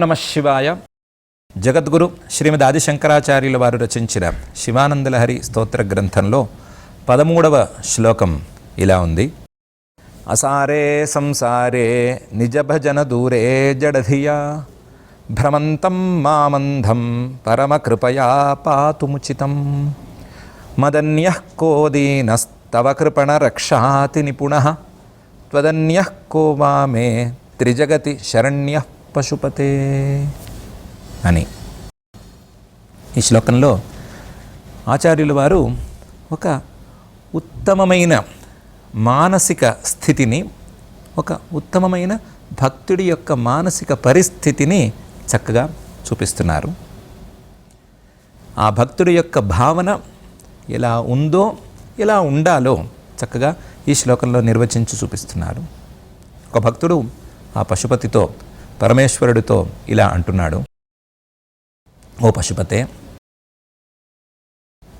నమ శివాయ. జగద్గురు శ్రీమద్ ఆదిశంకరాచార్యుల వారు రచించిన శివానందలహరి స్తోత్ర గ్రంథంలో పదమూడవ శ్లోకం ఇలా ఉంది. అసారే సంసారే నిజభజన దూరే జడధియా. భ్రమంతం మామంధం పరమకృపయా పాతుముచితం. మదన్య కోదీనస్తవ కృపణ రక్షాతి నిపుణ. త్వదన్య కో వామే త్రిజగతి శరణ్య పశుపతే అని. ఈ శ్లోకంలో ఆచార్యుల వారు ఒక ఉత్తమమైన మానసిక స్థితిని ఒక ఉత్తమమైన భక్తుడి యొక్క మానసిక పరిస్థితిని చక్కగా చూపిస్తున్నారు. ఆ భక్తుడి యొక్క భావన ఎలా ఉందో ఎలా ఉండాలో చక్కగా ఈ శ్లోకంలో నిర్వచించి చూపిస్తున్నారు. ఒక భక్తుడు ఆ పశుపతితో పరమేశ్వరుడితో ఇలా అంటున్నాడు. ఓ పశుపతే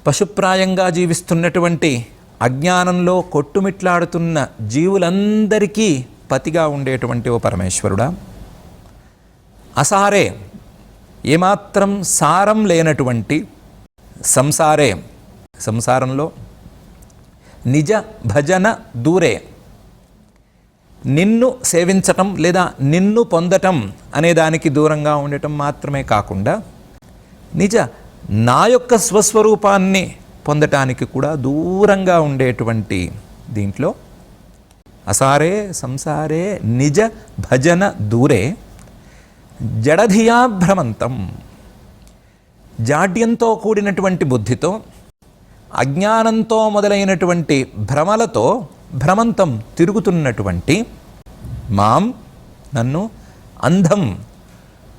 పశుప్రాయంగా జీవిస్తున్నటువంటి అజ్ఞానంలో కొట్టుమిట్లాడుతున్న జీవులందరికీ పతిగా ఉండేటువంటి ఓ పరమేశ్వరుడా అసారే ఏమాత్రం సారం లేనటువంటి సంసారే సంసారంలో నిజ భజన దూరే నిన్ను సేవించటం లేదా నిన్ను పొందటం అనే దానికి దూరంగా ఉండటం మాత్రమే కాకుండా నిజ నా యొక్క స్వస్వరూపాన్ని పొందటానికి కూడా దూరంగా ఉండేటువంటి దీంట్లో అసారే సంసారే నిజ భజన దూరే జడధియా భ్రమంతం. జాడ్యంతో కూడినటువంటి బుద్ధితో అజ్ఞానంతో మొదలైనటువంటి భ్రమలతో భ్రమంతం తిరుగుతున్నటువంటి మాం నన్ను అంధం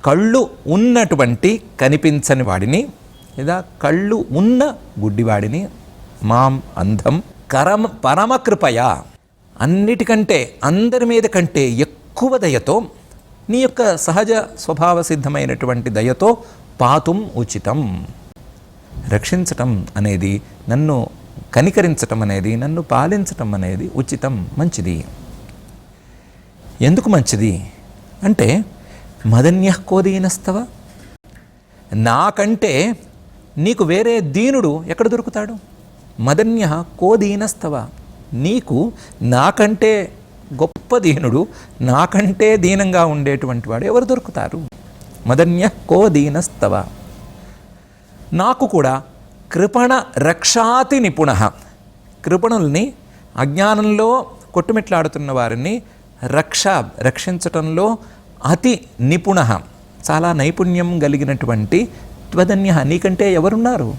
కళ్ళు ఉన్నటువంటి కనిపించని వాడిని లేదా కళ్ళు ఉన్న గుడ్డివాడిని మాం అంధం కరమ పరమకృపయ అన్నిటికంటే అందరి మీద కంటే ఎక్కువ దయతో నీ యొక్క సహజ స్వభావ సిద్ధమైనటువంటి దయతో పాతుం ఉచితం. రక్షించటం అనేది నన్ను కనికరించటం అనేది నన్ను పాలించటం అనేది ఉచితం మంచిది. ఎందుకు మంచిది? అంటే మదన్య కోదీనస్తవ? నాకంటే నీకు వేరే దీనుడు ఎక్కడ దొరుకుతాడు? మదన్య కోదీనస్తవ. నీకు నాకంటే గొప్ప దీనుడు నాకంటే దీనంగా ఉండేటువంటి వాడు ఎవరు దొరుకుతారు? మదన్య కోదీనస్తవ. నాకు కూడా కృపణ రక్షాతి నిపుణ. కృపణుల్ని అజ్ఞానంలో కొట్టుమిట్లాడుతున్న వారిని రక్ష రక్షించటంలో అతి నిపుణ. చాలా నైపుణ్యం కలిగినటువంటి త్వదన్య. నీకంటే ఎవరున్నారు?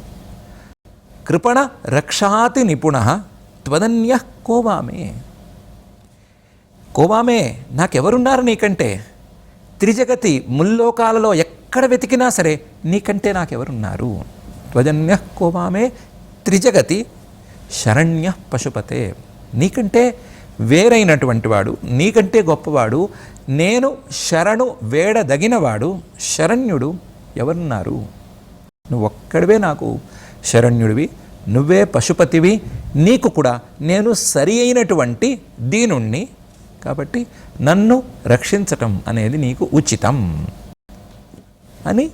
కృపణ రక్షాతి నిపుణ. త్వదన్య కోవామే. కోవామే నాకెవరున్నారు నీకంటే? త్రిజగతి ముల్లోకాలలో ఎక్కడ వెతికినా సరే నీకంటే నాకెవరున్నారు? త్వజన్య కోవామే త్రిజగతి శరణ్య పశుపతే. నీకంటే వేరైనటువంటి వాడు నీకంటే గొప్పవాడు నేను శరణు వేడదగినవాడు శరణ్యుడు ఎవరున్నారు? నువ్వు ఒక్కడివే నాకు శరణ్యుడివి నువ్వే పశుపతివి నీకు కూడా నేను సరి అయినటువంటి దీనుణ్ణి. కాబట్టి నన్ను రక్షించటం అనేది నీకు ఉచితం అని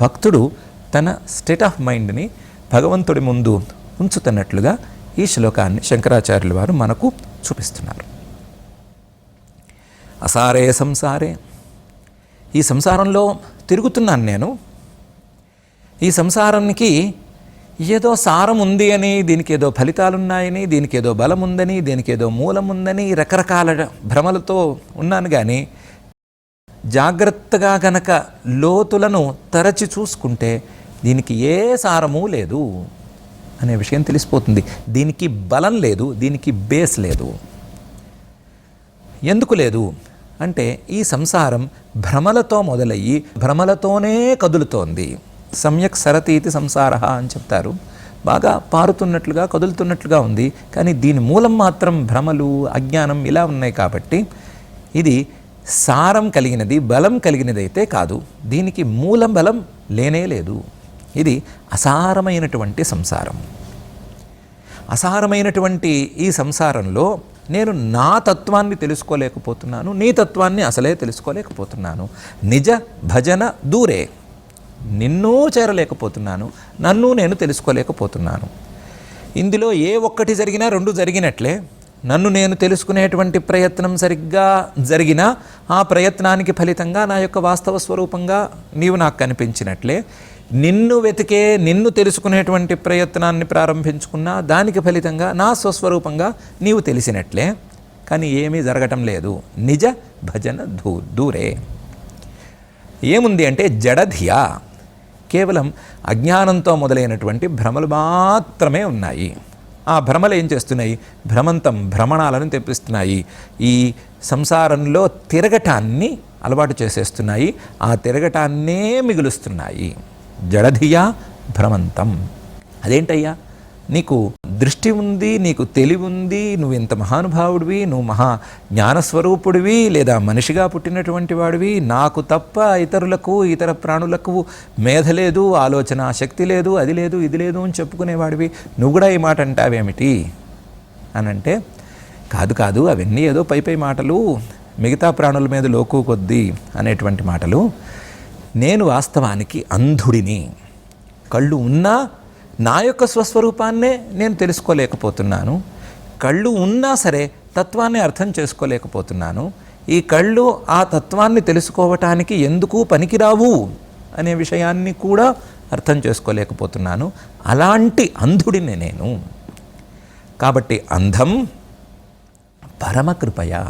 భక్తుడు తన స్టేట్ ఆఫ్ మైండ్ని భగవంతుడి ముందు ఉంచుతున్నట్లుగా ఈ శ్లోకాన్ని శంకరాచార్యుల వారు మనకు చూపిస్తున్నారు. అసారే సంసారే. ఈ సంసారంలో తిరుగుతున్నాను నేను. ఈ సంసారానికి ఏదో సారం ఉంది అని దీనికి ఏదో ఫలితాలు ఉన్నాయని దీనికి ఏదో బలం ఉందని దీనికి ఏదో మూలం ఉందని రకరకాల భ్రమలతో ఉన్నాను కానీ జాగ్రత్తగా గనక లోతులను తరచి చూసుకుంటే దీనికి ఏ సారము లేదు అనే విషయం తెలిసిపోతుంది. దీనికి బలం లేదు దీనికి బేస్ లేదు. ఎందుకు లేదు? అంటే ఈ సంసారం భ్రమలతో మొదలయ్యి భ్రమలతోనే కదులుతోంది. సమ్యక్ సరతీతి సంసార అని చెప్తారు. బాగా పారుతున్నట్లుగా కదులుతున్నట్లుగా ఉంది. కానీ దీని మూలం మాత్రం భ్రమలు అజ్ఞానం ఇలా ఉన్నాయి కాబట్టి ఇది సారం కలిగినది బలం కలిగినది అయితే కాదు. దీనికి మూలం బలం లేనే లేదు. ఇది అసారమైనటువంటి సంసారం. అసారమైనటువంటి ఈ సంసారంలో నేను నా తత్వాన్ని తెలుసుకోలేకపోతున్నాను నీ తత్వాన్ని అసలే తెలుసుకోలేకపోతున్నాను. నిజ భజన దూరే. నిన్నూ చేరలేకపోతున్నాను నన్ను నేను తెలుసుకోలేకపోతున్నాను. ఇందులో ఏ ఒక్కటి జరిగినా రెండు జరిగినట్లే. నన్ను నేను తెలుసుకునేటువంటి ప్రయత్నం సరిగ్గా జరిగినా ఆ ప్రయత్నానికి ఫలితంగా నా యొక్క వాస్తవ స్వరూపంగా నీవు నాకు కనిపించినట్లే. నిన్ను వెతికే నిన్ను తెలుసుకునేటువంటి ప్రయత్నాన్ని ప్రారంభించుకున్నా దానికి ఫలితంగా నా స్వస్వరూపంగా నీవు తెలిసినట్లే. కానీ ఏమీ జరగటం లేదు. నిజ భజన దూ దూరే. ఏముంది అంటే జడధియా. కేవలం అజ్ఞానంతో మొదలైనటువంటి భ్రమలు మాత్రమే ఉన్నాయి. ఆ భ్రమలు ఏం చేస్తున్నాయి? భ్రమంతం భ్రమణాలను తెప్పిస్తున్నాయి. ఈ సంసారంలో తిరగటాన్ని అలవాటు చేసేస్తున్నాయి. ఆ తిరగటాన్నే మిగులుస్తున్నాయి. జడధియా భ్రమంతం. అదేంటయ్యా? నీకు దృష్టి ఉంది నీకు తెలివి ఉంది నువ్వు ఇంత మహానుభావుడివి నువ్వు మహా జ్ఞానస్వరూపుడివి లేదా మనిషిగా పుట్టినటువంటి వాడివి నాకు తప్ప ఇతరులకు ఇతర ప్రాణులకు మేధ లేదు ఆలోచన శక్తి లేదు అది లేదు ఇది లేదు అని చెప్పుకునేవాడివి నువ్వు కూడా ఈ మాట అంటావేమిటి? అని అంటే కాదు కాదు అవన్నీ ఏదో పై పై మాటలు మిగతా ప్రాణుల మీద లోకు కొద్దీ అనేటువంటి మాటలు నేను వాస్తవానికి అంధుడిని. కళ్ళు ఉన్నా నా యొక్క స్వస్వరూపాన్నే నేను తెలుసుకోలేకపోతున్నాను. కళ్ళు ఉన్నా సరే తత్వాన్ని అర్థం చేసుకోలేకపోతున్నాను. ఈ కళ్ళు ఆ తత్వాన్ని తెలుసుకోవటానికి ఎందుకు పనికిరావు అనే విషయాన్ని కూడా అర్థం చేసుకోలేకపోతున్నాను. అలాంటి అంధుడిని నేను. కాబట్టి అంధం పరమకృపయ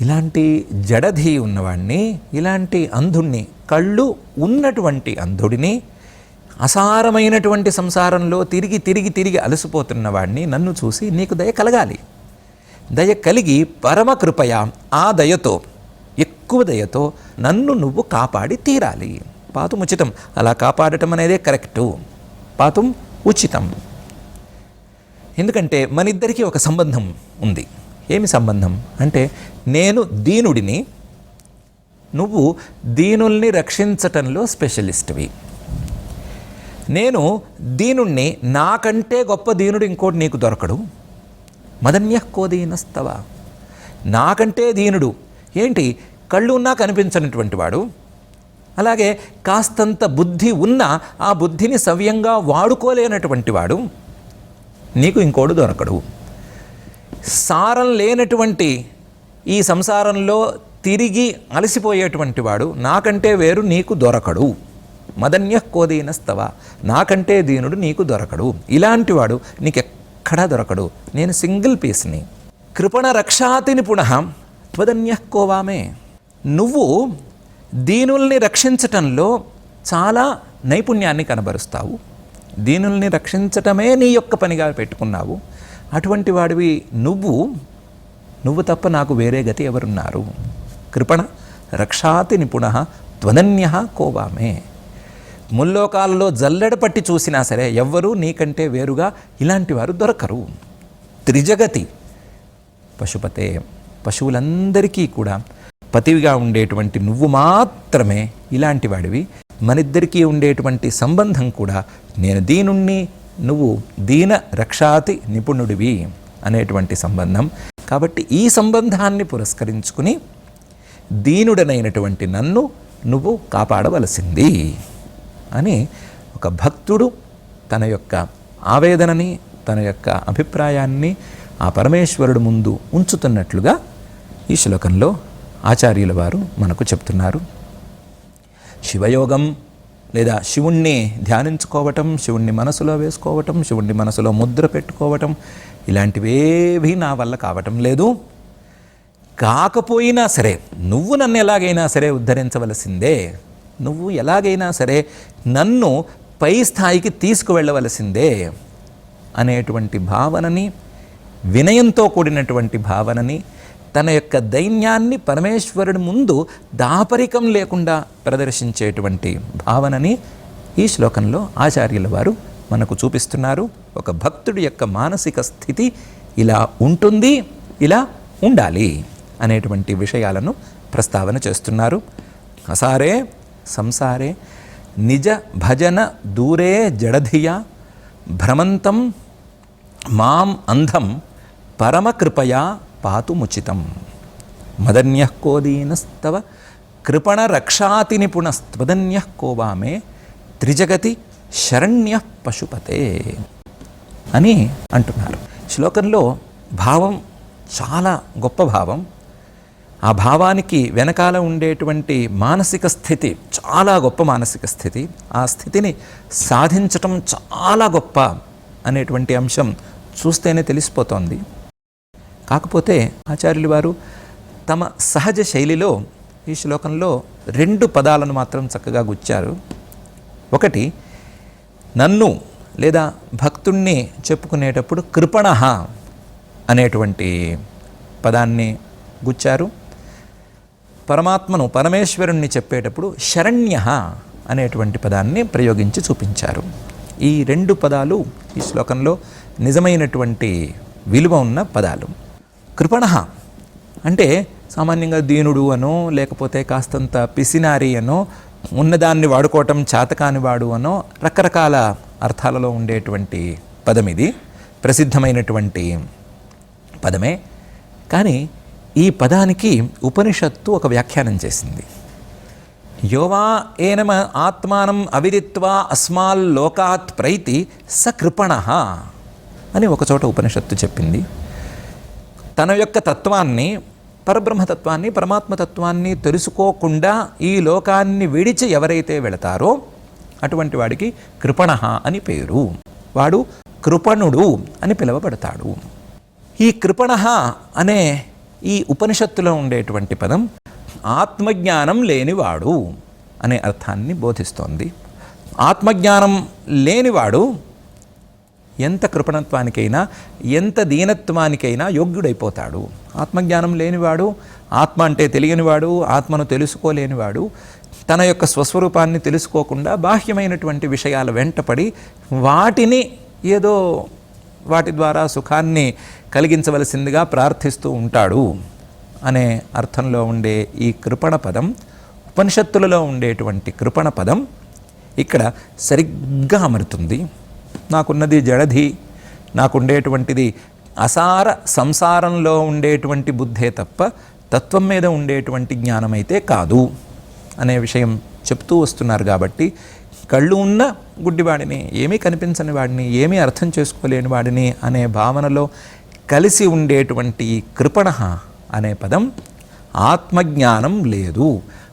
ఇలాంటి జడధి ఉన్నవాడిని ఇలాంటి అంధుణ్ణి కళ్ళు ఉన్నటువంటి అంధుడిని అసారమైనటువంటి సంసారంలో తిరిగి తిరిగి తిరిగి అలసిపోతున్న వాడిని నన్ను చూసి నీకు దయ కలగాలి. దయ కలిగి పరమ కృపయ ఆ దయతో ఎక్కువ దయతో నన్ను నువ్వు కాపాడి తీరాలి. పాతం ఉచితం. అలా కాపాడటం అనేదే కరెక్టు. పాతం ఉచితం. ఎందుకంటే మన ఇద్దరికీ ఒక సంబంధం ఉంది. ఏమి సంబంధం? అంటే నేను దీనుడిని నువ్వు దీనుల్ని రక్షించటంలో స్పెషలిస్ట్వి. నేను దీనుణ్ణి నాకంటే గొప్ప దీనుడు ఇంకోటి నీకు దొరకడు. మదన్యకో దీనస్తవ నాకంటే దీనుడు. ఏంటి? కళ్ళు ఉన్నా కనిపించనటువంటి వాడు. అలాగే కాస్తంత బుద్ధి ఉన్నా ఆ బుద్ధిని సవ్యంగా వాడుకోలేనటువంటి వాడు. నీకు ఇంకోడు దొరకడు. సారం లేనటువంటి ఈ సంసారంలో తిరిగి అలసిపోయేటువంటి వాడు నాకంటే వేరు నీకు దొరకడు. మదన్య కోదీనస్తవ. నాకంటే దీనుడు నీకు దొరకడు. ఇలాంటి వాడు నీకెక్కడా దొరకడు. నేను సింగిల్ పీస్ని. కృపణ రక్షాతిని పునః త్వదన్య కోవామే. నువ్వు దీనుల్ని రక్షించటంలో చాలా నైపుణ్యాన్ని కనబరుస్తావు. దీనుల్ని రక్షించటమే నీ యొక్క పనిగా పెట్టుకున్నావు. అటువంటి వాడివి నువ్వు నువ్వు తప్ప నాకు వేరే గతి ఎవరున్నారు? కృపణ రక్షాతి నిపుణ త్వదన్య కోవామే ముల్లోకాలలో జల్లెడ పట్టి చూసినా సరే ఎవ్వరూ నీకంటే వేరుగా ఇలాంటి వారు దొరకరు. త్రిజగతి పశుపతే పశువులందరికీ కూడా పతివిగా ఉండేటువంటి నువ్వు మాత్రమే ఇలాంటి వాడివి. మనిద్దరికీ ఉండేటువంటి సంబంధం కూడా నేను దీనుణ్ణి నువ్వు దీన రక్షాతి నిపుణుడివి అనేటువంటి సంబంధం. కాబట్టి ఈ సంబంధాన్ని పురస్కరించుకుని దీనుడనైనటువంటి నన్ను నువ్వు కాపాడవలసింది అని ఒక భక్తుడు తన యొక్క ఆవేదనని తన యొక్క అభిప్రాయాన్ని ఆ పరమేశ్వరుడు ముందు ఉంచుతున్నట్లుగా ఈ శ్లోకంలో ఆచార్యుల వారు మనకు చెప్తున్నారు. శివయోగం లేదా శివుణ్ణి ధ్యానించుకోవటం శివుణ్ణి మనసులో వేసుకోవటం శివుణ్ణి మనసులో ముద్ర పెట్టుకోవటం ఇలాంటివేవి నా వల్ల కావటం లేదు. కాకపోయినా సరే నువ్వు నన్ను ఎలాగైనా సరే ఉద్ధరించవలసిందే. నువ్వు ఎలాగైనా సరే నన్ను పై స్థాయికి తీసుకువెళ్ళవలసిందే అనేటువంటి భావనని వినయంతో కూడినటువంటి భావనని తన యొక్క దైన్యాన్ని పరమేశ్వరుడి ముందు దాపరికం లేకుండా ప్రదర్శించేటువంటి భావనని ఈ శ్లోకంలో ఆచార్యుల వారు మనకు చూపిస్తున్నారు. ఒక భక్తుడి యొక్క మానసిక స్థితి ఇలా ఉంటుంది ఇలా ఉండాలి అనేటువంటి విషయాలను ప్రస్తావన చేస్తున్నారు. అసారే సంసారే నిజ భజన దూరే జడధియ భ్రమంతం మాం అంధం పరమకృపయా పాతుముచితం మదన్య కోదీనస్తవ కృపణ రక్షాతి నిపుణస్త్వదన్య కోవామే త్రిజగతి శరణ్య పశుపతే అని అంటున్నారు. శ్లోకంలో భావం చాలా గొప్ప భావం. ఆ భావానికి వెనకాల ఉండేటువంటి మానసిక స్థితి చాలా గొప్ప మానసిక స్థితి. ఆ స్థితిని సాధించటం చాలా గొప్ప అనేటువంటి అంశం చూస్తేనే తెలిసిపోతోంది. కాకపోతే ఆచార్యులు వారు తమ సహజ శైలిలో ఈ శ్లోకంలో రెండు పదాలను మాత్రం చక్కగా గుచ్చారు. ఒకటి నన్ను లేదా భక్తుణ్ణి చెప్పుకునేటప్పుడు కృపణ అనేటువంటి పదాన్ని గుచ్చారు. పరమాత్మను పరమేశ్వరుణ్ణి చెప్పేటప్పుడు శరణ్య అనేటువంటి పదాన్ని ప్రయోగించి చూపించారు. ఈ రెండు పదాలు ఈ శ్లోకంలో నిజమైనటువంటి విలువ ఉన్న పదాలు. కృపణ. అంటే సామాన్యంగా దీనుడు అనో లేకపోతే కాస్తంత పిసినారి అనో ఉన్నదాన్ని వాడుకోవటం చేతకాని వాడు అనో రకరకాల అర్థాలలో ఉండేటువంటి పదం ఇది ప్రసిద్ధమైనటువంటి పదమే. కానీ ఈ పదానికి ఉపనిషత్తు ఒక వ్యాఖ్యానం చేసింది. యోవా ఏనమ ఆత్మానం అవిదిత్వా అస్మాల్ లోకాత్ ప్రైతి స కృపణ అని ఒకచోట ఉపనిషత్తు చెప్పింది. తన యొక్క తత్వాన్ని పరబ్రహ్మతత్వాన్ని పరమాత్మతత్వాన్ని తెలుసుకోకుండా ఈ లోకాన్ని విడిచి ఎవరైతే వెళతారో అటువంటి వాడికి కృపణ అని పేరు. వాడు కృపణుడు అని పిలువబడతాడు. ఈ కృపణ అనే ఈ ఉపనిషత్తులో ఉండేటువంటి పదం ఆత్మజ్ఞానం లేనివాడు అనే అర్థాన్ని బోధిస్తోంది. ఆత్మజ్ఞానం లేనివాడు ఎంత కృపణత్వానికైనా ఎంత దీనత్వానికైనా యోగ్యుడైపోతాడు. ఆత్మజ్ఞానం లేనివాడు ఆత్మ అంటే తెలియనివాడు ఆత్మను తెలుసుకోలేనివాడు తన యొక్క స్వస్వరూపాన్ని తెలుసుకోకుండా బాహ్యమైనటువంటి విషయాల వెంటపడి వాటిని ఏదో వాటి ద్వారా సుఖాన్ని కలిగించవలసిందిగా ప్రార్థిస్తూ ఉంటాడు అనే అర్థంలో ఉండే ఈ కృపణ పదం ఉపనిషత్తులలో ఉండేటువంటి కృపణ పదం ఇక్కడ సరిగ్గా అమరుతుంది. నాకున్నది జడధి నాకుండేటువంటిది అసార సంసారంలో ఉండేటువంటి బుద్ధే తప్ప తత్వం మీద ఉండేటువంటి జ్ఞానమైతే కాదు అనే విషయం చెప్తూ వస్తున్నారు కాబట్టి కళ్ళు ఉన్న గుడ్డివాడిని ఏమీ కనిపించని వాడిని ఏమీ అర్థం చేసుకోలేని వాడిని అనే భావనలో కలిసి ఉండేటువంటి కృపణ అనే పదం ఆత్మజ్ఞానం లేదు.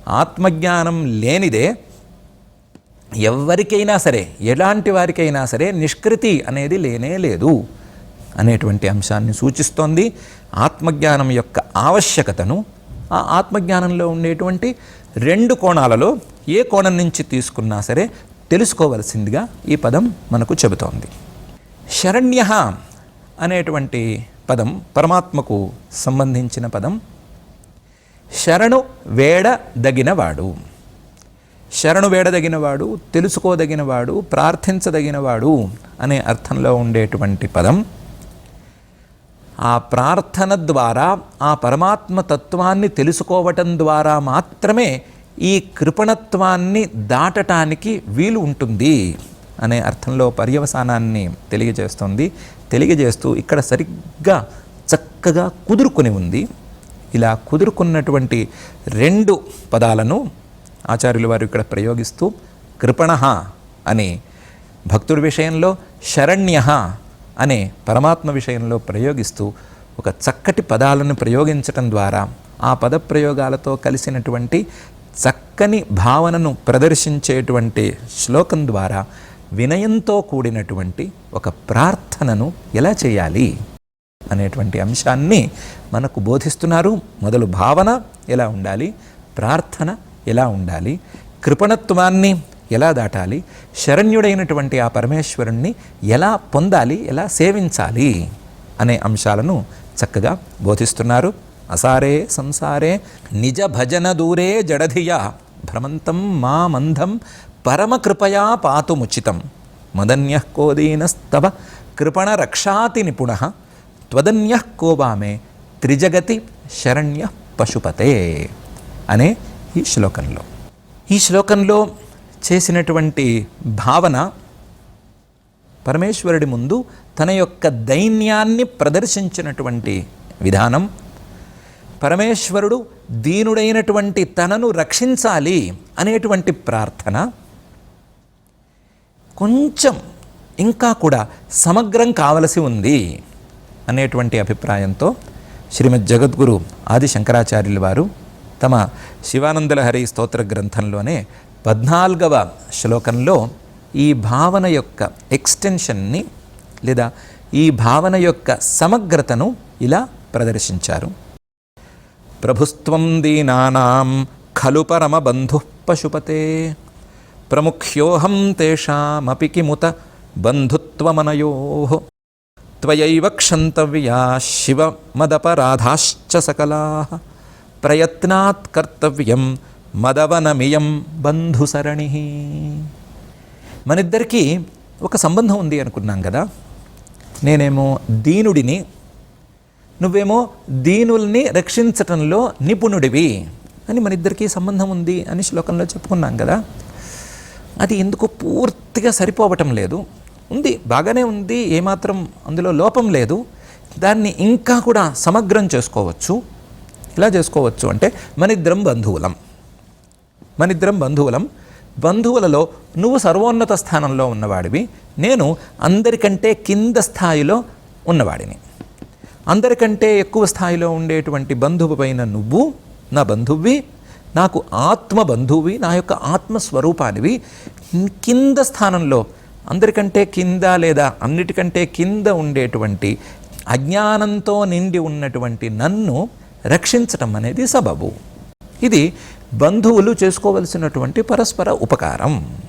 ఆత్మజ్ఞానం లేనిదే ఎవరికైనా సరే ఎలాంటి వారికైనా సరే నిష్కృతి అనేది లేనే లేదు అనేటువంటి అంశాన్ని సూచిస్తోంది. ఆత్మజ్ఞానం యొక్క ఆవశ్యకతను ఆ ఆత్మజ్ఞానంలో ఉండేటువంటి రెండు కోణాలలో ఏ కోణం నుంచి తీసుకున్నా సరే తెలుసుకోవలసిందిగా ఈ పదం మనకు చెబుతోంది. శరణ్య అనేటువంటి పదం పరమాత్మకు సంబంధించిన పదం. శరణు వేడదగినవాడు శరణు వేడదగినవాడు తెలుసుకోదగినవాడు ప్రార్థించదగినవాడు అనే అర్థంలో ఉండేటువంటి పదం. ఆ ప్రార్థన ద్వారా ఆ పరమాత్మ తత్వాన్ని తెలుసుకోవటం ద్వారా మాత్రమే ఈ కృపణత్వాన్ని దాటటానికి వీలు ఉంటుంది అనే అర్థంలో పర్యవసానాన్ని తెలియజేస్తుంది. తెలియజేస్తూ ఇక్కడ సరిగ్గా చక్కగా కుదురుకొని ఉంది. ఇలా కుదురుకున్నటువంటి రెండు పదాలను ఆచార్యులు వారు ఇక్కడ ప్రయోగిస్తూ కృపణ అని భక్తుడి విషయంలో శరణ్య అనే పరమాత్మ విషయంలో ప్రయోగిస్తూ ఒక చక్కటి పదాలను ప్రయోగించటం ద్వారా ఆ పద ప్రయోగాలతో కలిసినటువంటి చక్కని భావనను ప్రదర్శించేటువంటి శ్లోకం ద్వారా వినయంతో కూడినటువంటి ఒక ప్రార్థనను ఎలా చేయాలి అనేటువంటి అంశాన్ని మనకు బోధిస్తున్నారు. మొదలు భావన ఎలా ఉండాలి? ప్రార్థన ఎలా ఉండాలి? కృపణత్వాన్ని ఎలా దాటాలి? శరణ్యుడైనటువంటి ఆ పరమేశ్వరుణ్ణి ఎలా పొందాలి? ఎలా సేవించాలి? అనే అంశాలను చక్కగా బోధిస్తున్నారు. అసారే సంసారే నిజ భజన దూరే జడధియా భ్రమంతం మా మందం పరమకృపయా పాతుముచితం మదన్య కోదీనస్తవ కృపణ రక్షాతి నిపుణ త్వదన్య కోవామే త్రిజగతి శరణ్య పశుపతే. అనే ఈ శ్లోకంలో. ఈ శ్లోకంలో చేసినటువంటి భావన పరమేశ్వరుడి ముందు తన యొక్క దైన్యాన్ని ప్రదర్శించినటువంటి విధానం. పరమేశ్వరుడు దీనుడైనటువంటి తనను రక్షించాలి అనేటువంటి ప్రార్థన. కొంచెం ఇంకా కూడా సమగ్రం కావలసి ఉంది అనేటువంటి అభిప్రాయంతో శ్రీమద్ జగద్గురు ఆది శంకరాచార్యుల వారు తమ శివానందలహరి స్తోత్ర గ్రంథంలోనే పద్నాలుగవ శ్లోకంలో ఈ భావన యొక్క ఎక్స్టెన్షన్ని లేదా ఈ భావన యొక్క సమగ్రతను ఇలా ప్రదర్శించారు. ప్రభుత్వం దీనానాం ఖలు పరమబంధు పశుపతే ప్రముఖ్యోహం తేషామపి కిముత బంధుత్వమనయో త్వయైవ క్షంతవ్యా శివ మదపరాధాశ్చ సకలా ప్రయత్నాత్ కర్తవ్యం మదవనమియం బంధుసరణి. మనిద్దరికీ ఒక సంబంధం ఉంది అనుకున్నాం కదా. నేనేమో దీనుడిని నువ్వేమో దీనుల్ని రక్షించటంలో నిపుణుడివి అని మన ఇద్దరికీ సంబంధం ఉంది అని శ్లోకంలో చెప్పుకున్నాం కదా. అది ఎందుకు పూర్తిగా సరిపోవటం లేదు. ఉంది బాగానే ఉంది ఏమాత్రం అందులో లోపం లేదు. దాన్ని ఇంకా కూడా సమగ్రం చేసుకోవచ్చు. ఇలా చేసుకోవచ్చు అంటే మనిద్దరం బంధువులం. మనిద్దరం బంధువులం. బంధువులలో నువ్వు సర్వోన్నత స్థానంలో ఉన్నవాడివి నేను అందరికంటే కింద స్థాయిలో ఉన్నవాడిని. అందరికంటే ఎక్కువ స్థాయిలో ఉండేటువంటి బంధువు పైన నువ్వు నా బంధువువి నాకు ఆత్మ బంధువువి నా యొక్క ఆత్మస్వరూపానివి కింద స్థానంలో అందరికంటే కింద లేదా అన్నిటికంటే కింద ఉండేటువంటి అజ్ఞానంతో నిండి ఉన్నటువంటి నన్ను రక్షించటం అనేది సబబు. ఇది బంధువులు చేసుకోవలసినటువంటి పరస్పర ఉపకారం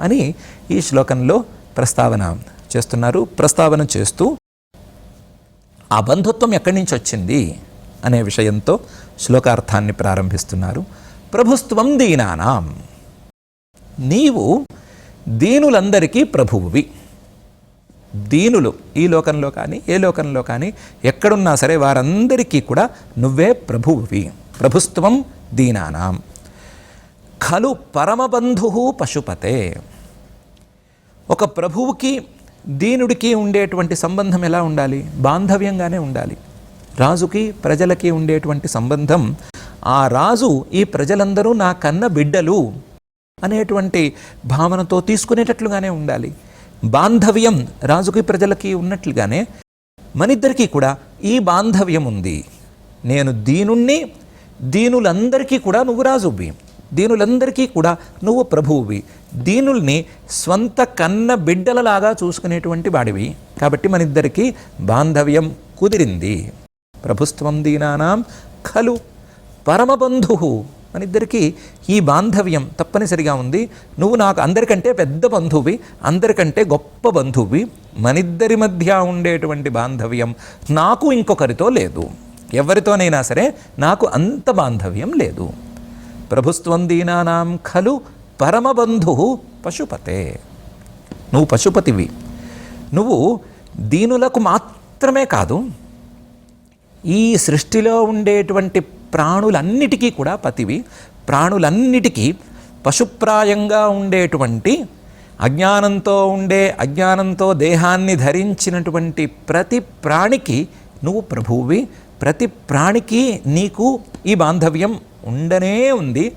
అని ఈ శ్లోకంలో ప్రస్తావన చేస్తున్నారు. ప్రస్తావన చేస్తూ ఆ బంధుత్వం ఎక్కడి నుంచి వచ్చింది? అనే విషయంతో శ్లోకార్థాన్ని ప్రారంభిస్తున్నారు. ప్రభుత్వం దీనానాం. నీవు దీనులందరికీ ప్రభువువి. దీనులు ఈ లోకంలో కానీ ఏ లోకంలో కానీ ఎక్కడున్నా సరే వారందరికీ కూడా నువ్వే ప్రభువువి. ప్రభుత్వం దీనానాం. ఖలు పరమబంధు పశుపతే. ఒక ప్రభువుకి దీనుడికి ఉండేటువంటి సంబంధం ఎలా ఉండాలి? బాంధవ్యంగానే ఉండాలి. రాజుకి ప్రజలకి ఉండేటువంటి సంబంధం ఆ రాజు ఈ ప్రజలందరూ నా కన్న బిడ్డలు అనేటువంటి భావనతో తీసుకునేటట్లుగానే ఉండాలి. బాంధవ్యం రాజుకి ప్రజలకి ఉన్నట్లుగానే మనిద్దరికీ కూడా ఈ బాంధవ్యం ఉంది. నేను దీనుణ్ణి దీనులందరికీ కూడా నువ్వు రాజువి దీనులందరికీ కూడా నువ్వు ప్రభువువి. దీనుల్ని స్వంత కన్న బిడ్డలలాగా చూసుకునేటువంటి వాడివి. కాబట్టి మనిద్దరికీ బాంధవ్యం కుదిరింది. ప్రభుత్వం దీనానాం ఖలు పరమబంధు. మనిద్దరికీ ఈ బాంధవ్యం తప్పనిసరిగా ఉంది. నువ్వు నాకు అందరికంటే పెద్ద బంధువి అందరికంటే గొప్ప బంధువి. మనిద్దరి మధ్య ఉండేటువంటి బాంధవ్యం నాకు ఇంకొకరితో లేదు. ఎవరితోనైనా సరే నాకు అంత బాంధవ్యం లేదు. ప్రభుత్వం దీనానాం ఖలు పరమబంధు పశుపతే. నువ్వు పశుపతివి. నువ్వు దీనులకు మాత్రమే కాదు ఈ సృష్టిలో ఉండేటువంటి ప్రాణులన్నిటికీ కూడా పతివి. ప్రాణులన్నిటికీ పశుప్రాయంగా ఉండేటువంటి అజ్ఞానంతో ఉండే అజ్ఞానంతో దేహాన్ని ధరించినటువంటి ప్రతి ప్రాణికి నువ్వు ప్రభువువి. ప్రతి ప్రాణికి నీకు ఈ బాంధవ్యం ఉండనే ఉంది.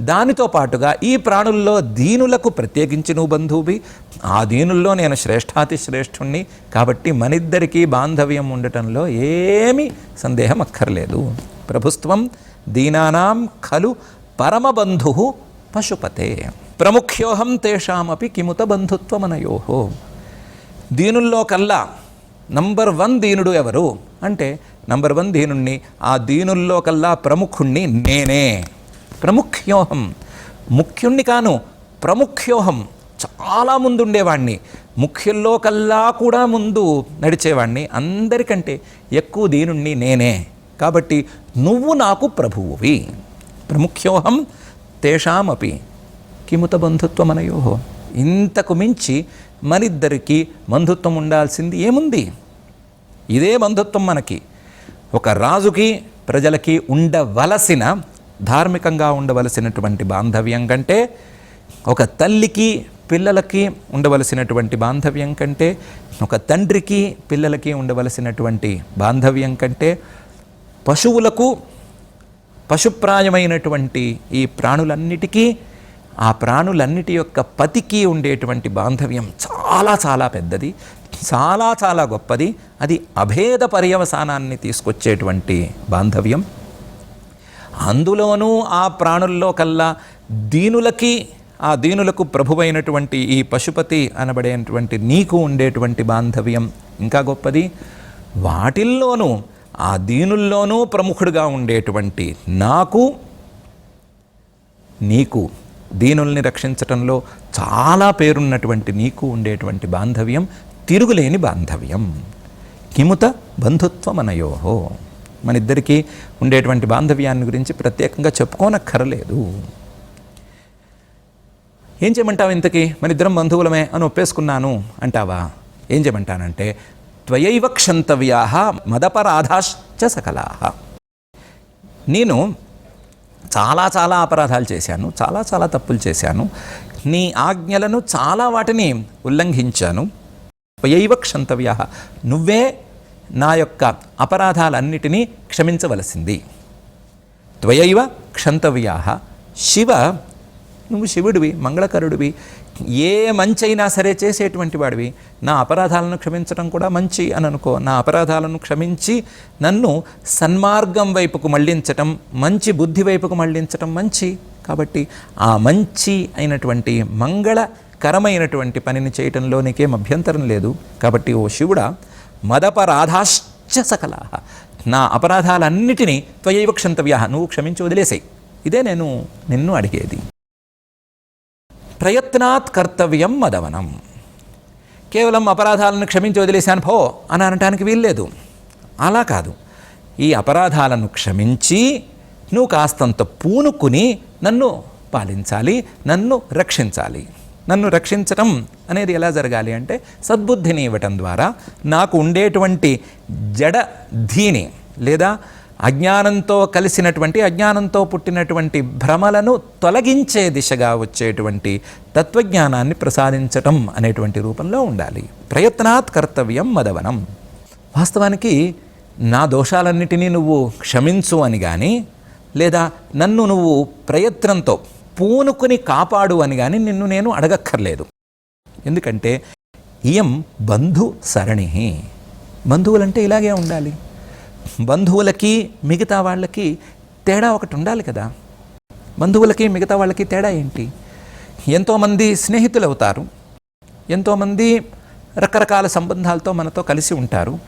దానితో పాటుగా ఈ ప్రాణుల్లో దీనులకు ప్రత్యేకించి నువ్వు బంధువువి. ఆ దీనుల్లో నేను శ్రేష్ఠాతి శ్రేష్ఠుణ్ణి. కాబట్టి మనిద్దరికీ బాంధవ్యం ఉండటంలో ఏమీ సందేహం అక్కర్లేదు. ప్రభుత్వం దీనానాం ఖలు పరమబంధు పశుపతే. ప్రముఖ్యోహం తేషామపి కిముత బంధుత్వమనయో. దీనుల్లో కల్లా నంబర్ వన్ దీనుడు ఎవరు? అంటే నంబర్ వన్ దీనుణ్ణి ఆ దీనుల్లో కల్లా ప్రముఖుణ్ణి నేనే. ప్రముఖ్యోహం. ముఖ్యుణ్ణి కాను ప్రముఖ్యోహం. చాలా ముందుండేవాణ్ణి. ముఖ్యుల్లో కల్లా కూడా ముందు నడిచేవాణ్ణి. అందరికంటే ఎక్కువ దీనుణ్ణి నేనే. కాబట్టి నువ్వు నాకు ప్రభువువి. ప్రముఖ్యోహం తేషామపి. కిముత బంధుత్వమనయోహో ఇంతకు మించి మనిద్దరికీ బంధుత్వం ఉండాల్సింది ఏముంది? ఇదే బంధుత్వం మనకి. ఒక రాజుకి ప్రజలకి ఉండవలసిన ధార్మికంగా ఉండవలసినటువంటి బాంధవ్యం కంటే ఒక తల్లికి పిల్లలకి ఉండవలసినటువంటి బాంధవ్యం కంటే ఒక తండ్రికి పిల్లలకి ఉండవలసినటువంటి బాంధవ్యం కంటే పశువులకు పశుప్రాయమైనటువంటి ఈ ప్రాణులన్నిటికీ ఆ ప్రాణులన్నిటి యొక్క పతికి ఉండేటువంటి బాంధవ్యం చాలా చాలా పెద్దది చాలా చాలా గొప్పది. అది అభేద పర్యవసానాన్ని తీసుకొచ్చేటువంటి బాంధవ్యం. అందులోనూ ఆ ప్రాణుల్లో కల్లా దీనులకి ఆ దీనులకు ప్రభువైనటువంటి ఈ పశుపతి అనబడేటువంటి నీకు ఉండేటువంటి బాంధవ్యం ఇంకా గొప్పది. వాటిల్లోనూ ఆ దీనుల్లోనూ ప్రముఖుడుగా ఉండేటువంటి నాకు నీకు దీనుల్ని రక్షించటంలో చాలా పేరున్నటువంటి నీకు ఉండేటువంటి బాంధవ్యం తిరుగులేని బాంధవ్యం. కిముత బంధుత్వమనయోహో. మన ఇద్దరికీ ఉండేటువంటి బాంధవ్యాన్ని గురించి ప్రత్యేకంగా చెప్పుకోనక్కరలేదు. ఏం చేయమంటావు ఇంతకీ? మన ఇద్దరం బంధువులమే అని ఒప్పేసుకున్నాను అంటావా? ఏం చేయమంటానంటే త్వయైవ క్షంతవ్యా మదపరాధాశ్చ సకలా. నేను చాలా చాలా అపరాధాలు చేశాను చాలా చాలా తప్పులు చేశాను. నీ ఆజ్ఞలను చాలా వాటిని ఉల్లంఘించాను. త్వయైవ క్షంతవ్య. నువ్వే నా యొక్క అపరాధాలన్నిటినీ క్షమించవలసింది. త్వయైవ క్షంతవ్యా. శివ నువ్వు శివుడివి మంగళకరుడివి ఏ మంచి అయినా సరే చేసేటువంటి వాడివి. నా అపరాధాలను క్షమించడం కూడా మంచి అని అనుకో. నా అపరాధాలను క్షమించి నన్ను సన్మార్గం వైపుకు మళ్ళించటం మంచి బుద్ధి వైపుకు మళ్ళించటం మంచి. కాబట్టి ఆ మంచి అయినటువంటి మంగళకరమైనటువంటి పనిని చేయటంలో నీకేం అభ్యంతరం లేదు. కాబట్టి ఓ శివుడా మదపరాధాశ్చ సకలా నా అపరాధాలన్నిటినీ త్వయైవ క్షంతవ్య నువ్వు క్షమించి వదిలేసాయి. ఇదే నేను నిన్ను అడిగేది. ప్రయత్నాత్ కర్తవ్యం మదవనం. కేవలం అపరాధాలను క్షమించి వదిలేశాను పో అని అనటానికి వీల్లేదు. అలా కాదు. ఈ అపరాధాలను క్షమించి నువ్వు కాస్తంత పూనుకుని నన్ను పాలించాలి నన్ను రక్షించాలి. నన్ను రక్షించటం అనేది ఎలా జరగాలి అంటే సద్బుద్ధిని ఇవ్వటం ద్వారా నాకు ఉండేటువంటి జడ ధీని లేదా అజ్ఞానంతో కలిసినటువంటి అజ్ఞానంతో పుట్టినటువంటి భ్రమలను తొలగించే దిశగా వచ్చేటువంటి తత్వజ్ఞానాన్ని ప్రసాదించటం అనేటువంటి రూపంలో ఉండాలి. ప్రయత్నాత్ కర్తవ్యం మదవనం. వాస్తవానికి నా దోషాలన్నిటినీ నువ్వు క్షమించు అని కానీ లేదా నన్ను నువ్వు ప్రయత్నంతో పూనుకుని కాపాడు అని కానీ నిన్ను నేను అడగక్కర్లేదు. ఎందుకంటే ఇయం బంధు సరణి. బంధువులంటే ఇలాగే ఉండాలి. బంధువులకి మిగతా వాళ్ళకి తేడా ఒకటి ఉండాలి కదా. బంధువులకి మిగతా వాళ్ళకి తేడా ఏంటి? ఎంతోమంది స్నేహితులు అవుతారు ఎంతోమంది రకరకాల సంబంధాలతో మనతో కలిసి ఉంటారు.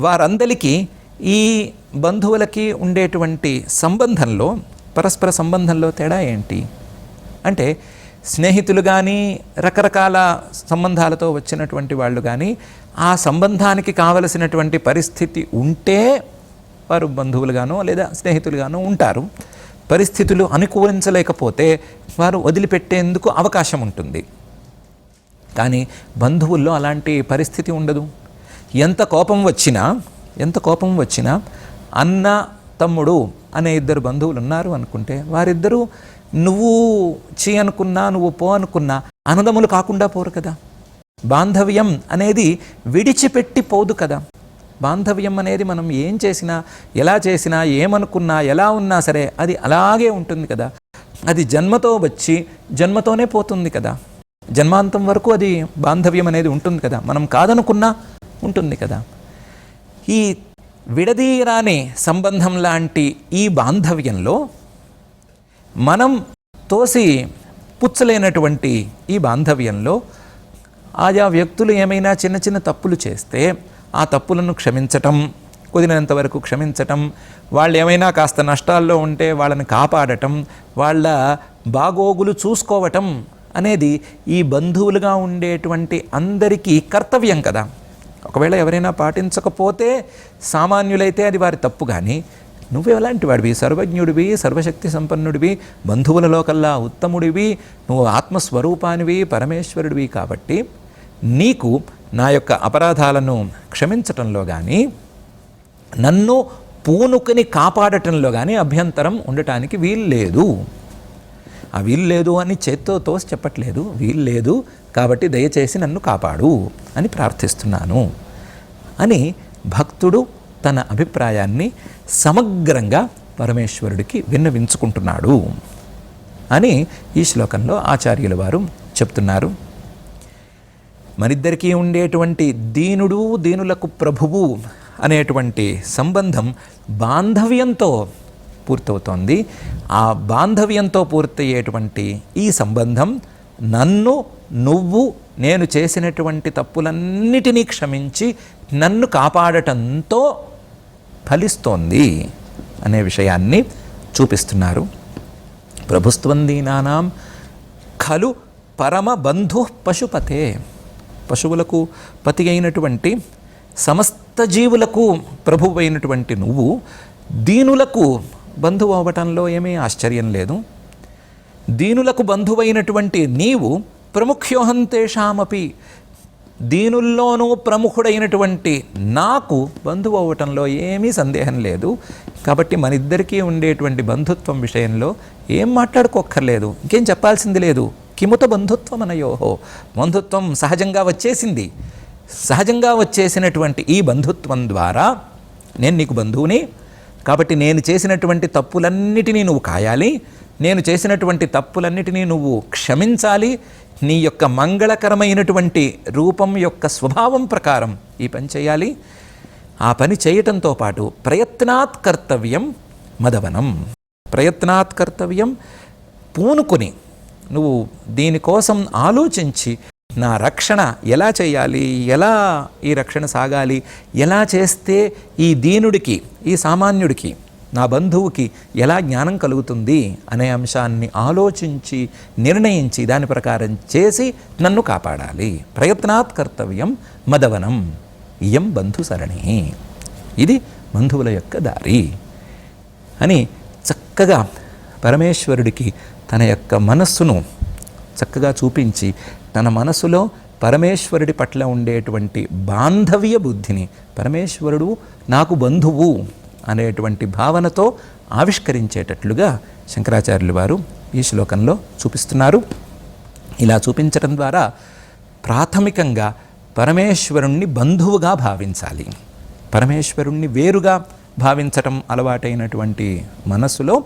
వారందరికీ ఈ బంధువులకి ఉండేటువంటి సంబంధంలో పరస్పర సంబంధంలో తేడా ఏంటి? అంటే స్నేహితులు కానీ రకరకాల సంబంధాలతో వచ్చినటువంటి వాళ్ళు కానీ ఆ సంబంధానికి కావలసినటువంటి పరిస్థితి ఉంటే వారు బంధువులుగానో లేదా స్నేహితులుగానో ఉంటారు. పరిస్థితులు అనుకూలించలేకపోతే వారు వదిలిపెట్టేందుకు అవకాశం ఉంటుంది. కానీ బంధువుల్లో అలాంటి పరిస్థితి ఉండదు. ఎంత కోపం వచ్చినా ఎంత కోపం వచ్చినా అన్న తమ్ముడు అనే ఇద్దరు బంధువులు ఉన్నారు అనుకుంటే వారిద్దరూ నువ్వు చీ అనుకున్నా నువ్వు పో అనుకున్నా అనదములు కాకుండా పోరు కదా. బాంధవ్యం అనేది విడిచిపెట్టి పోదు కదా. బాంధవ్యం అనేది మనం ఏం చేసినా ఎలా చేసినా ఏమనుకున్నా ఎలా ఉన్నా సరే అది అలాగే ఉంటుంది కదా. అది జన్మతో వచ్చి జన్మతోనే పోతుంది కదా. జన్మాంతం వరకు అది బాంధవ్యం అనేది ఉంటుంది కదా. మనం కాదనుకున్నా ఉంటుంది కదా. ఈ విడదీయరాని సంబంధం లాంటి ఈ బాంధవ్యంలో మనం తోసి పుచ్చలేనటువంటి ఈ బాంధవ్యంలో ఆయా వ్యక్తులు ఏమైనా చిన్న చిన్న తప్పులు చేస్తే ఆ తప్పులను క్షమించటం కుదిరినంత వరకు క్షమించటం వాళ్ళు ఏమైనా కాస్త నష్టాల్లో ఉంటే వాళ్ళని కాపాడటం వాళ్ళ బాగోగులు చూసుకోవటం అనేది ఈ బంధువులుగా ఉండేటువంటి అందరికీ కర్తవ్యం కదా. ఒకవేళ ఎవరైనా పాటించకపోతే సామాన్యులైతే అది వారి తప్పు కానీ నువ్వు ఎలాంటి వాడివి? సర్వజ్ఞుడివి సర్వశక్తి సంపన్నుడివి బంధువులలో కల్లా ఉత్తముడివి నువ్వు ఆత్మస్వరూపానివి పరమేశ్వరుడివి కాబట్టి నీకు నా యొక్క అపరాధాలను క్షమించటంలో కానీ నన్ను పూనుకుని కాపాడటంలో కానీ అభ్యంతరం ఉండటానికి వీల్లేదు. ఆ వీలు లేదు అని చేత్తో తోసి చెప్పట్లేదు. వీలు లేదు కాబట్టి దయచేసి నన్ను కాపాడు అని ప్రార్థిస్తున్నాను అని భక్తుడు తన అభిప్రాయాన్ని సమగ్రంగా పరమేశ్వరుడికి విన్నవించుకుంటున్నాడు అని ఈ శ్లోకంలో ఆచార్యుల వారు చెప్తున్నారు. మనిద్దరికీ ఉండేటువంటి దీనుడు దీనులకు ప్రభువు అనేటువంటి సంబంధం బాంధవ్యంతో పూర్తవుతోంది. ఆ బాంధవ్యంతో పూర్తయ్యేటువంటి ఈ సంబంధం నన్ను నువ్వు నేను చేసినటువంటి తప్పులన్నిటినీ క్షమించి నన్ను కాపాడటంతో ఫలిస్తోంది అనే విషయాన్ని చూపిస్తున్నారు. ప్రభుత్వం దీనానాం ఖలు పరమ బంధు పశుపతే. పశువులకు పతి అయినటువంటి సమస్త జీవులకు ప్రభువు అయినటువంటి నువ్వు దీనులకు బంధువు అవ్వటంలో ఏమీ ఆశ్చర్యం లేదు. దీనులకు బంధువైనటువంటి నీవు ప్రముఖ్యోహం తేషామపి దీనుల్లోనూ ప్రముఖుడైనటువంటి నాకు బంధువు అవ్వటంలో ఏమీ సందేహం లేదు. కాబట్టి మన ఇద్దరికీ ఉండేటువంటి బంధుత్వం విషయంలో ఏం మాట్లాడుకోక్కర్లేదు. ఇంకేం చెప్పాల్సింది లేదు. కిముత బంధుత్వం అనయోహో బంధుత్వం సహజంగా వచ్చేసింది. సహజంగా వచ్చేసినటువంటి ఈ బంధుత్వం ద్వారా నేను నీకు బంధువుని కాబట్టి నేను చేసినటువంటి తప్పులన్నిటినీ నువ్వు కాయాలి నేను చేసినటువంటి తప్పులన్నిటినీ నువ్వు క్షమించాలి నీ యొక్క మంగళకరమైనటువంటి రూపం యొక్క స్వభావం ప్రకారం ఈ పని చేయాలి. ఆ పని చేయటంతో పాటు ప్రయత్నాత్ కర్తవ్యం మదవనం. ప్రయత్నాత్ కర్తవ్యం పూనుకొని నువ్వు దీనికోసం ఆలోచించి నా రక్షణ ఎలా చేయాలి? ఎలా ఈ రక్షణ సాగాలి? ఎలా చేస్తే ఈ దీనుడికి ఈ సామాన్యుడికి నా బంధువుకి ఎలా జ్ఞానం కలుగుతుంది? అనే అంశాన్ని ఆలోచించి నిర్ణయించి దాని ప్రకారం చేసి నన్ను కాపాడాలి. ప్రయత్నాత్ కర్తవ్యం మదవనం. ఇయం బంధు సరణి. ఇది బంధువుల యొక్క దారి. అని చక్కగా పరమేశ్వరుడికి తన యొక్క మనస్సును చక్కగా చూపించి తన మనసులో పరమేశ్వరుడి పట్ల ఉండేటువంటి బాంధవ్య బుద్ధిని పరమేశ్వరుడు నాకు బంధువు అనేటువంటి భావనతో ఆవిష్కరించేటట్లుగా శంకరాచార్యులు వారు ఈ శ్లోకంలో చూపిస్తున్నారు. ఇలా చూపించడం ద్వారా ప్రాథమికంగా పరమేశ్వరుణ్ణి బంధువుగా భావించాలి. పరమేశ్వరుణ్ణి వేరుగా భావించటం అలవాటైనటువంటి మనస్సులో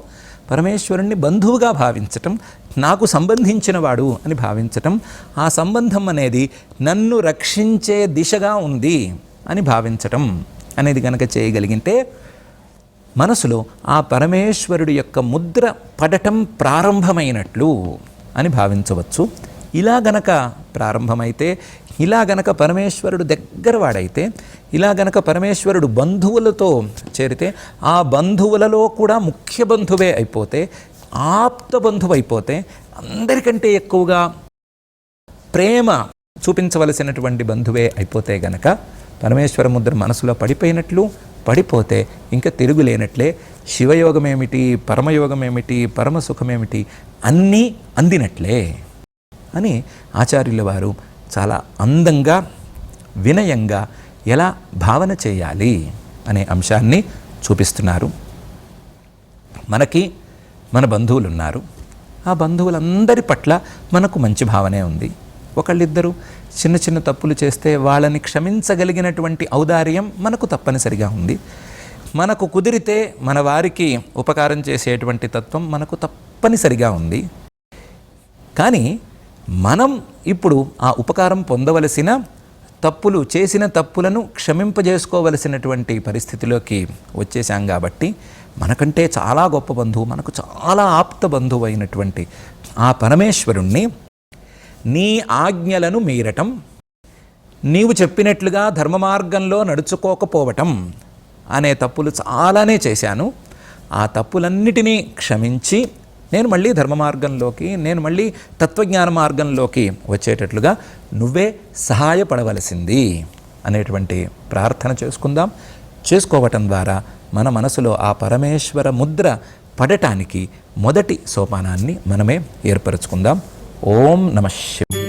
పరమేశ్వరుణ్ణి బంధువుగా భావించటం నాకు సంబంధించినవాడు అని భావించటం ఆ సంబంధం అనేది నన్ను రక్షించే దిశగా ఉంది అని భావించటం అనేది కనుక చేయగలిగితే మనసులో ఆ పరమేశ్వరుడి యొక్క ముద్ర పడటం ప్రారంభమైనట్లు అని భావించవచ్చు. ఇలా గనక ప్రారంభమైతే ఇలా గనక పరమేశ్వరుడు దగ్గరవాడైతే ఇలా గనక పరమేశ్వరుడు బంధువులతో చేరితే ఆ బంధువులలో కూడా ముఖ్య బంధువే అయిపోతే ఆప్త బంధువు అయిపోతే అందరికంటే ఎక్కువగా ప్రేమ చూపించవలసినటువంటి బంధువే అయిపోతే గనక పరమేశ్వర ముద్ర మనసులో పడిపోయినట్లు పడిపోతే ఇంకా తిరుగులేనట్లే శివయోగం ఏమిటి పరమయోగం ఏమిటి పరమ సుఖమేమిటి అన్నీ అందినట్లే అని ఆచార్యుల వారు చాలా అందంగా వినయంగా ఎలా భావన చేయాలి అనే అంశాన్ని చూపిస్తున్నారు. మనకి మన బంధువులు ఉన్నారు ఆ బంధువులందరి పట్ల మనకు మంచి భావనే ఉంది. ఒకళ్ళిద్దరు చిన్న చిన్న తప్పులు చేస్తే వాళ్ళని క్షమించగలిగినటువంటి ఔదార్యం మనకు తప్పనిసరిగా ఉంది. మనకు కుదిరితే మన వారికి ఉపకారం చేసేటువంటి తత్వం మనకు తప్పనిసరిగా ఉంది. కానీ మనం ఇప్పుడు ఆ ఉపకారం పొందవలసిన తప్పులు చేసిన తప్పులను క్షమింపజేసుకోవలసినటువంటి పరిస్థితిలోకి వచ్చేసాం కాబట్టి మనకంటే చాలా గొప్ప బంధువు మనకు చాలా ఆప్త బంధువు అయినటువంటి ఆ పరమేశ్వరుణ్ణి నీ ఆజ్ఞలను మీరటం నీవు చెప్పినట్లుగా ధర్మ మార్గంలో నడుచుకోకపోవటం అనే తప్పులు చాలానే చేశాను. ఆ తప్పులన్నిటినీ క్షమించి నేను మళ్ళీ ధర్మ మార్గంలోకి నేను మళ్ళీ తత్వజ్ఞాన మార్గంలోకి వచ్చేటట్లుగా నువ్వే సహాయపడవలసింది అనేటువంటి ప్రార్థన చేసుకుందాం. చేసుకోవటం ద్వారా మన మనసులో ఆ పరమేశ్వర ముద్ర పడటానికి మొదటి సోపానాన్ని మనమే ఏర్పరచుకుందాం. ఓం నమ శివ